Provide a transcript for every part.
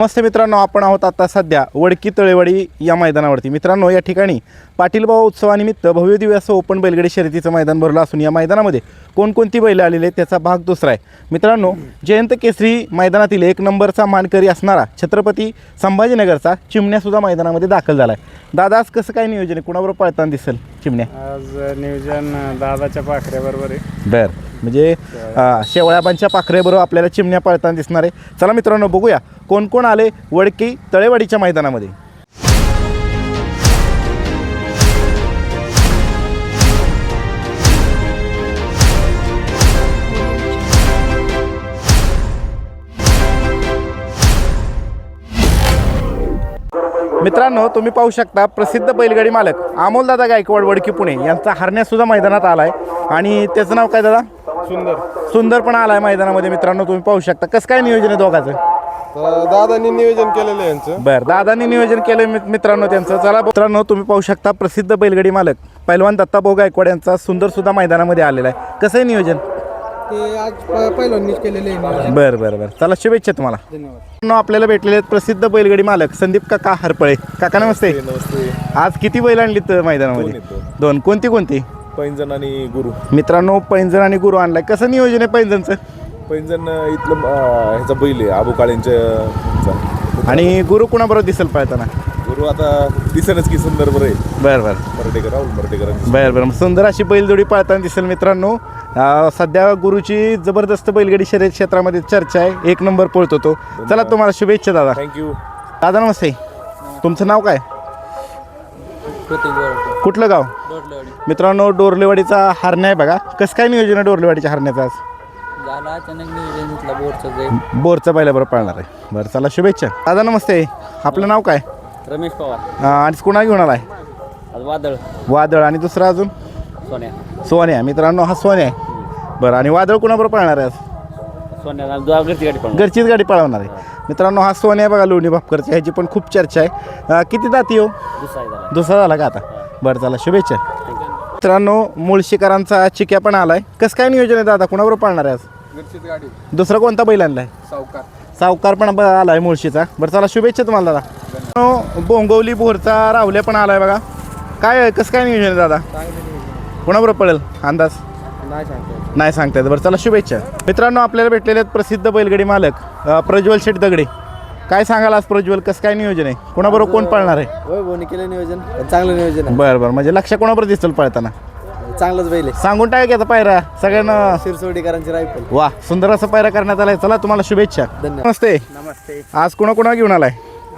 नमस्ते मित्रांनो आपण आहोत आता सध्या वडकी तळेवाडी या मैदानावरती. मित्रांनो या ठिकाणी पाटीलबाबा उत्सवानिमित्त भव्य दिव्य असं ओपन बैलगाडी शर्यतीचं मैदान भरलं असून या मैदानामध्ये कोणकोणती बैलं आलेली आहेत त्याचा भाग दुसरा आहे. मित्रांनो जयंत केसरी मैदानातील एक नंबरचा मानकरी असणारा छत्रपती संभाजीनगरचा चिमण्यासुद्धा मैदानामध्ये दाखल झाला आहे दादा आज कसं काय नियोजन आहे? कुणाबरोबर पळताना दिसेल चिमण्या? आज नियोजन दादाच्या पाखऱ्याबरोबर आहे. बर. म्हणजे शेवळ्याबांच्या पाखरेबरोबर आपल्याला चिमण्या पळताना दिसणार आहे. चला मित्रांनो बघूया. कोण कोण आले वडकी तळेवाडीच्या मैदानामध्ये? मित्रांनो तुम्ही पाहू शकता प्रसिद्ध बैलगाडी मालक अमोलदादा गायकवाड वडकी पुणे यांचा हरण्यासुद्धा मैदानात आला आहे आणि त्याचं नाव काय दादा? सुंदर. सुंदर पण आलाय मैदानामध्ये मित्रांनो तुम्ही पाहू शकता. कसं काय नियोजन आहे दोघाचं? तर दादांनी नियोजन केलेलं आहे यांचं. बरं दादांनी नियोजन केलं मित- मित्रांनो त्यांचं. चला मित्रांनो तुम्ही पाहू शकता प्रसिद्ध बैलगाडी मालक पैलवान दत्ताभाऊ गायकवाड यांचा सुंदर सुद्धा मैदानामध्ये आलेला आहे. कसं आहे नियोजन? ते आज प- पहिल्यांदाच केलेले आहे नियोजन. बरं बरं बरं. चला शुभेच्छा तुम्हाला. धन्यवाद. मित्रांनो, आपल्याला भेटलेले आहेत प्रसिद्ध बैलगाडी मालक संदीप काका हरपळे. काका नमस्ते. नमस्ते आज किती बैल आणलीत मैदानामध्ये? दोन. कोणती कोणती? पैंजण आणि गुरु. मित्रांनो पैंजण आणि गुरु आणलाय. कसं नियोजन आहे पैंजणचं? पैंजण इथलं अं, ह्याचा बैल आहे आबू काळेंच्या आणि गुरु कुणाबरोबर दिसेल पळताना गुरु आता दिसेनच की सुंदर बरं आहे. बरं बरं. मराठेकर राहुल मराठेकरांची बरं बरं. मग सुंदर अशी बैलजोडी पळताना दिसेल मित्रांनो. अं, सध्या गुरुची जबरदस्त बैलगाडी शर्यत क्षेत्रामध्ये चर्चा आहे. एक नंबर पळतो तो. चला तुम्हाला शुभेच्छा दादा. थँक्यू दादा नमस्ते. तुमचं नाव काय? कुठलं गाव? मित्रांनो डोरलेवाडीचा हरण्या आहे बघा. कसं काय नियोजन आहे डोरलेवाडीच्या हरण्याचं आज? झाला अचानक नियोजन घेतला बोरचं जाईल बोरचा बैलाबरोबर पळणार आहे. बरं चला शुभेच्छा. दादा नमस्ते. आपलं नाव काय? रमेश पवार. अं, आणि कुणा घेऊन आलाय? आज वादळ. वादळ. आणि दुसरा अजून? सोन्या. सोन्या. मित्रांनो हा सोन्या आहे. बरं आणि वादळ कुणाबरोबर पळणार आहे आज? सोन्या गाडी पण घरचीच गाडी पळवणार आहे. मित्रांनो हा सोन्या बघा लोणी भापकरची. ह्याची पण खूप चर्चा आहे. अं, किती दाती हो? दुसरा झाला. दुसरा झाला का आता? बरं चला शुभेच्छा. मित्रांनो मुळशीकरांचा चिक्या पण आलाय. कसं काय नियोजन आहे दादा? कुणाबरोबर पळणार आहे आज? घरचीच गाडी. दुसरा कोणता बैल आणलाय? सावकार. सावकार पण ब- आलाय मुळशीचा. बरं चला शुभेच्छा तुम्हाला दादा. मित्रांनो, बोंगवली बोरचा राहुल्या पण आलाय बघा. काय? कसं काय नियोजन आहे दादा? कुणाबरोबर पडेल अंदाज? नाही सांगतो नाही सांगता येत. बरं चला शुभेच्छा. मित्रांनो आपल्याला भेटलेले आहेत प्रसिद्ध बैलगाडी मालक अ, प्रज्वल शेठ दगडे. काय सांगाल आज प्रज्वल? कसं काय नियोजन आहे? कोणाबरोबर कोण पळणार आहे? होय बोनी केलं नियोजन पण चांगलं नियोजन बरं बरं. म्हणजे लक्ष कोणाबरोबर दिसेल पळताना? चांगलंच बैल आहे. सांगून टाका की आता पायरा सगळ्यांना शिरसोडीकरांची रायफल. वा सुंदर असं पायरा करण्यात आलाय. चला तुम्हाला शुभेच्छा. धन्यवाद. नमस्ते. नमस्ते. आज कोणा कोणा घेऊन आलाय?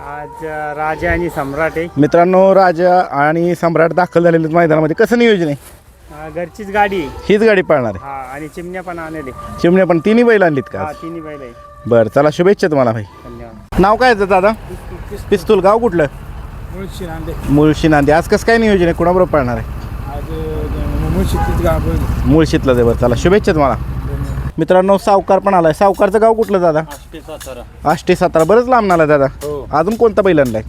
आज राजा आणि सम्राट आहे. मित्रांनो राजा आणि सम्राट दाखल झालेले आहेत मैदानामध्ये. कसं नियोजन आहे? घरचीच गाडी आहे. हीच गाडी पळणार आहे. हा आणि चिमण्या पण आणले चिमण्या पण तिन्ही बैल आणलीत का हा? तिन्ही बैल आहे बरं चला शुभेच्छा तुम्हाला भाई. धन्यवाद. नाव काय आहे दादा? पिस्तूल गाव कुठलं? मुळशी नांदे. मुळशी नांदी. आज कसं काय नियोजन आहे? कुणाबरोबर पळणार आहे? आज गाव मुळशीतलं दे बरं चला शुभेच्छा तुम्हाला. मित्रांनो सावकार पण आलाय. सावकारचं गाव कुठलं दादा? आष्टी सातारा. बरंच लांब आलाय दादा. अजून कोणता बैल आणलाय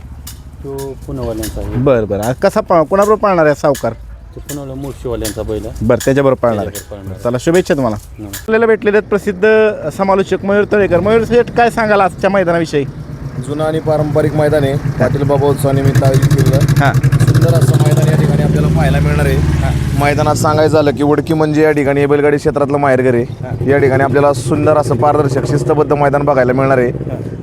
तो पुणेवाल्यांचा आहे. बरं बरं. आज कसा पळ कोणाबरोबर पळणार आहे सावकार? तो पुण्याला मुळशीवाल्यांचा बैल आहे. बरं त्याच्याबरोबर पळणार आहे. पळणार. चला शुभेच्छा तुम्हाला. आपल्याला भेटलेले आहेत प्रसिद्ध समालोचक मयूर तळेकर. मयूर शेठ काय सांगाल आजच्या मैदानाविषयी? जुनं आणि पारंपरिक मैदान आहे. पाटील बाबा उत्सवानिमित्त आयोजित केलेलं. हां. सुंदर असं मैदान आपल्याला पाहायला मिळणार आहे. मैदानात सांगायचं झालं की वडकी म्हणजे या ठिकाणी हे बैलगाडी क्षेत्रातलं माहेरघर आहे या ठिकाणी आपल्याला सुंदर असं पारदर्शक शिस्तबद्ध मैदान बघायला मिळणार आहे.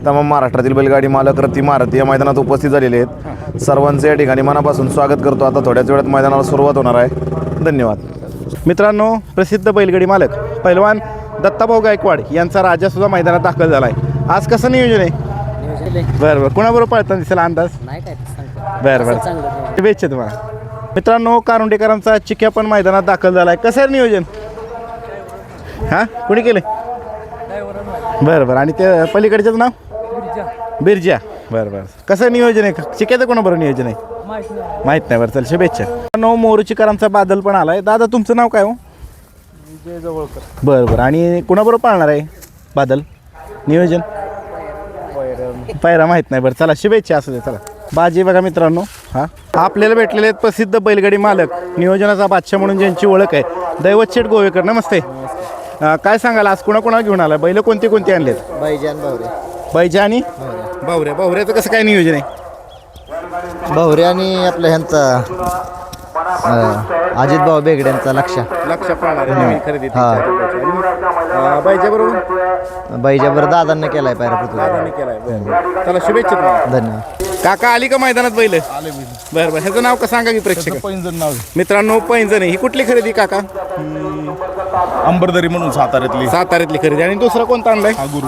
तमाम महाराष्ट्रातील बैलगाडी मालक रती महारथी या मैदानात उपस्थित झालेले आहेत. सर्वांचं या ठिकाणी मनापासून स्वागत करतो. आता थोड्याच वेळात मैदानाला सुरुवात होणार आहे. धन्यवाद. मित्रांनो प्रसिद्ध बैलगाडी मालक पैलवान दत्ताभाऊ गायकवाड यांचा राजा सुद्धा मैदानात दाखल झाला आहे आज कसं नियोजन आहे? बरं बरं. कोणाबरोबर पळताना दिसेल अंदाज? नाही काय सांगतो. बरं बरं. चांगलं शुभेच्छा तुम्हाला. मित्रांनो कारुंडेकरांचा चिक्या पण मैदानात दाखल झाला आहे कसं आहे नियोजन? हां? कुणी केले बरं बरं. आणि ते पलीकडच्याचं नाव? बिरजा. बरं बरं. कसं नियोजन आहे? चिक्याचं कोणाबरोबर नियोजन आहे? माहीत नाही. बरं चल शुभेच्छा. नो मोरुचीकरांचा बादल पण आलाय. दादा तुमचं नाव काय हो? बरं बरं. आणि कुणाबरोबर पाळणार आहे बादल? नियोजन? पायरा माहीत नाही. बरं चला शुभेच्छा असू दे. चला. बाजी बघा मित्रांनो. हा? आपल्याला भेटलेले आहेत प्रसिद्ध बैलगाडी मालक नियोजनाचा बादशाह म्हणून ज्यांची ओळख आहे. दैवत शेठ गोवेकर नमस्ते. अं, काय सांगाल आज कुणा कुणा घेऊन आला बैल कोणती कोणती आणलेत? बैजान भावरे. बैजा आणि? भावरे. बावऱ्या बावऱ्याचं कसं काय नियोजन आहे? भावरे आणि आपल्या ह्यांचा अजित भाऊ बेगड्यांचा लक्ष. लक्ष पाहणार आहे नवीन खरेदी हा. बाईच्या बरोबर? दादांना केलाय पायरा पृथ्वी. केलाय बरं. चला शुभेच्छा तुम्हाला. धन्यवाद. काका आली का मैदानात बैल? बरं बरं. ह्याचं नाव का सांगा की प्रेक्षक? पैंजण नाव मित्रांनो पैंजण आहे. ही कुठली खरेदी काका? अंबरदरी म्हणून साताऱ्यातली. साताऱ्यातली खरेदी. आणि दुसरा कोणता आणलाय? हा गुरु.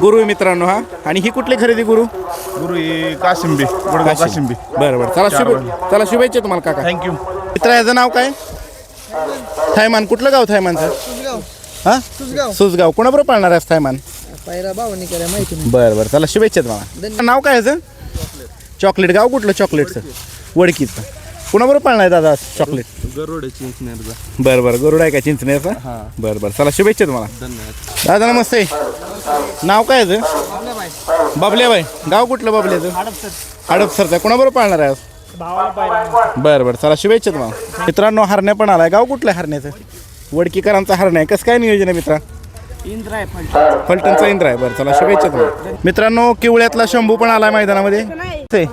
गुरु आहे मित्रांनो हा. आणि ही कुठली खरेदी गुरु? गुरु ही काशिंबी वडगाव काशिंबी. बरं बरं. चला शुभे चला शुभेच्छा तुम्हाला काका. थँक्यू मित्र याचं नाव काय? थायमान. कुठलं गाव थायमानचं? हा? सुसगाव कोणाबरोबर पाळणार आहेस थायमान? पायरा भावानी केलाय माहिती नाही. बरं बरं. चला शुभेच्छा तुम्हाला. नाव काय याचं चॉकलेट. गाव कुठलं चॉकलेटचं? वडकीचं. कुणाबरोबर पाळणार आहे दादा चॉकलेट? गरुडाची बरं बरं. गरुड आहे का चिंचण्याचा बरं बरं. चला शुभेच्छा तुम्हाला. दादा नमस्ते. नाव काय याचं बाबल्याबाई गाव कुठलं बाबल्याचं हडपसरचं. कोणाबरोबर पाळणार आहे आज? बरं बरं चला शुभेच्छा तुम्हाला. मित्रांनो हरण्या पण आलाय. गाव कुठलं आहे हरण्याचं? वडकीकरांचा हरण्या आहे. कसं काय नियोजन आहे मित्रा? फलटणचा इंद्र आहे. बरं चला शुभेच्छा तुम्हाला. मित्रांनो किवळ्यातला शंभू पण आलाय मैदानामध्ये. ते,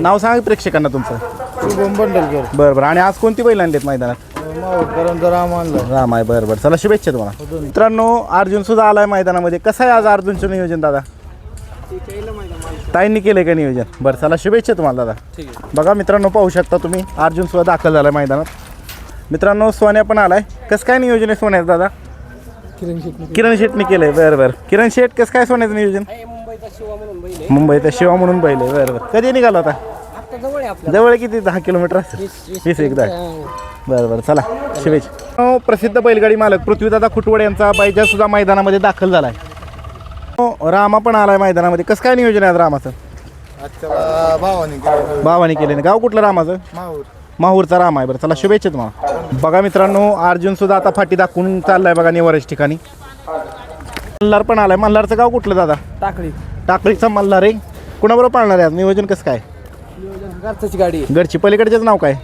नाव सांगा प्रेक्षकांना तुमचं. शुभम बंडलकर. बरं बरं. आणि आज कोणती बैल आणलीत मैदानात? राम आणला. राम आहे. बरं बरं. चला शुभेच्छा तुम्हाला. मित्रांनो अर्जुन सुद्धा आलाय मैदानामध्ये. कसं आहे आज अर्जुनचं नियोजन दादा? ताईंनी केलंय का नियोजन? बरं चला शुभेच्छा तुम्हाला दादा. बघा मित्रांनो पाहू शकता तुम्ही अर्जुन सुद्धा दाखल झालाय मैदानात. मित्रांनो सोन्या पण आलाय. कसं काय नियोजन आहे सोन्याचं दादा? किरण शेटने केलंय. बरं बरं. किरण शेट कसं काय सोन्याचं नियोजन? मुंबईचा शिवा म्हणून बैल आहे. बरं बरं. कधी निघाला होता? जवळ आहे किती? दहा किलोमीटर? असेल वीस एक दहा बरं बरं चला शुभेच्छा. हो, प्रसिद्ध बैलगाडी मालक पृथ्वीदादा खुटवड यांचा बायजा सुद्धा मैदानामध्ये दाखल झालाय. हो, रामा पण आलाय मैदानामध्ये. कसं काय नियोजन आहे आज रामाचं? भावानी भावानी केले गाव कुठलं रामाचं? माहूर. माहूरचा राम आहे बरं. चला शुभेच्छा तुम्हाला. बघा मित्रांनो अर्जुन सुद्धा आता फाटी दाखवून चाललाय बघा निवारेश ठिकाणी. मल्हार पण आलाय. मल्हारचं गाव कुठलं दादा? टाकळी. टाकळीचा मल्हार आहे. कुणाबरोबर पाळणार आहे आज? नियोजन कसं काय? घरची गाडी घरची. पलीकडच्याच नाव काय?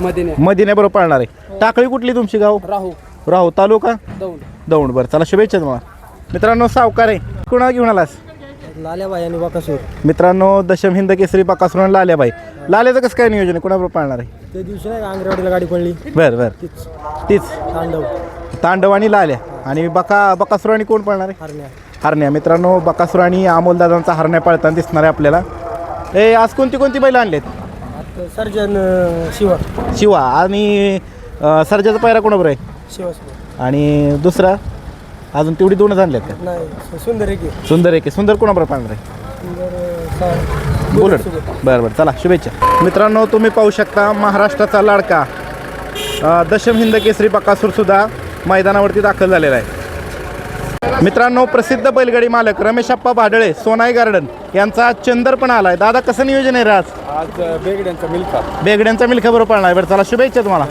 मदिने मदिन्याबरोबर पाळणार आहे. टाकळी कुठली तुमची गाव? राहू. राहू. तालुका? दौंड. दौंड. बरं चला शुभेच्छा तुम्हाला. मित्रांनो सावकार आहे. कुणाला घेऊन आलास? लाल्याबाई आणि बाकासूर. मित्रांनो दशम हिंद केसरी बाकासुरण लाल्याबाई. लाल्याचं कसं काय नियोजन आहे? कुणाबरोबर पाळणार आहे? त्या दिवशी नाही आंगरेवाडीला गाडी पडली? बरं बरं. तीच. तीच. तांडव. तांडव आणि लाल्या. आणि बका बकासुर आणि कोण पाळणार आहे? हरण्या. हरण्या. मित्रांनो बकासुर आणि अमोलदादांचा हरण्या पाळताना दिसणार आहे आपल्याला. ए आज कोणती कोणती बैल आणलेत? आता सर्जन शिवा. शिवा. आणि अं, सर्जाचा पायरा कोणाबरोबर आहे? शिवा आणि दुसरा? अजून तेवढी दोनच आणल्यात का? नाही सुंदर आहे. की सुंदर आहे. की सुंदर कोणाबरोबर पाळणार आहे? बुलट बरं बरं चला शुभेच्छा. मित्रांनो तुम्ही पाहू शकता महाराष्ट्राचा लाडका अ, दशम हिंद केसरी बकासूर सुद्धा मैदानावरती दाखल झालेला आहे. मित्रांनो प्रसिद्ध बैलगाडी मालक रमेशप्पा भाडळे सोनाई गार्डन यांचा आज चंदर पण आलाय. दादा कसं नियोजन आहे रे आज? आज बेगड्यांचा मिल्का बेगड्यांचा मिल्खा बरोबर पाळणार आहे. बरं चला शुभेच्छा तुम्हाला.